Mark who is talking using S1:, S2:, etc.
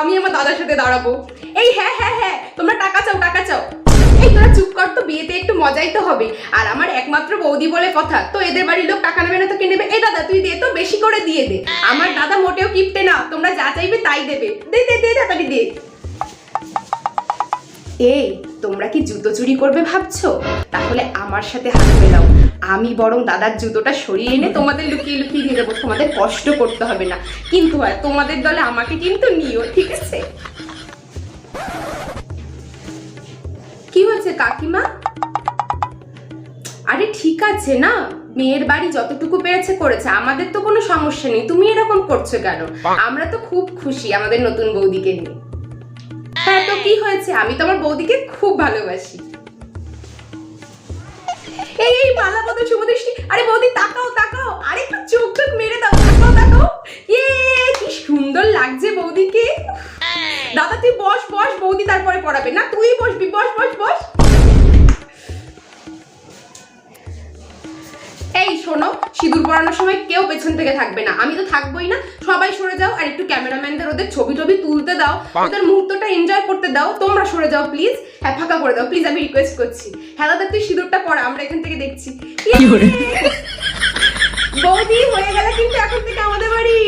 S1: আমি আমার দাদার সাথে দাঁড়াবো। এই হ্যাঁ হ্যাঁ হ্যাঁ তোমরা টাকা চাও টাকা চাও। এই তোরা চুপ কর তো, বিয়েতে একটু মজাই তো হবে। আর আমার একমাত্র বৌদি বলে কথা, তো এদের বাড়ির লোক টাকা নেবে না তো কে নেবে? এ দাদা, তুই দে তো, বেশি করে দিয়ে দে। আমার দাদা মোটেও কিপটে না, তোমরা যা চাইবে তাই দেবে। দে দে দে, তাড়াতাড়ি দে। এই তোমরা কি জুতো চুরি করবে ভাবছ? তাহলে আমার সাথে হাত মেলাও। আমি বরং দাদার জুতোটা সরিয়ে এনে তোমাদের লুকিয়ে লুকিয়ে দিয়ে দেবো। তোমাদের কষ্ট করতে হবে না। কিন্তু আর তোমাদের দলে আমাকে কিন্তু নিও ঠিক আছে? কি হয়েছে কাকিমা? আরে ঠিক আছে না। মেয়ের বাড়ি যতটুকু পেরেছে করেছে। আমাদের তো কোনো সমস্যা নেই। তুমি এরকম করছ কেন? আমরা তো খুব খুশি আমাদের নতুন বৌদিকে নিয়ে। হ্যাঁ তো কি হয়েছে? আমি তো আমার বৌদিকে খুব ভালোবাসি। এই এই মালা পদ শুভদৃষ্টি আরে বৌদি, তাকাও তাকাও। আরে একটু চোখ চোখ মেরে দাও, তাকাও তাকাও। ইয়ে কি সুন্দর লাগছে বৌদিকে। দাদা, তুই বস বস, বৌদি তারপরে পড়াবে। না, তুই বসবি, বস বস বস। এই শোনো সিঁদুর পরানোর সময় কেউ পেছন থেকে থাকবে না। আমি তো থাকবোই না। সবাই সরে যাও আর একটু ক্যামেরাম্যানদের ওদের ছবি টবি তুলতে দাও। ওদের মুহূর্তটা এনজয় করতে দাও। তোমরা সরে যাও প্লিজ হ্যাঁ ফাঁকা করে দাও। প্লিজ আমি রিকোয়েস্ট করছি। হ্যাঁ দাদা তুই সিঁদুরটা পড়া আমরা এখান থেকে দেখছি। বৌদি হয়ে গেলে কিন্তু এখন থেকে আমাদের বাড়ি।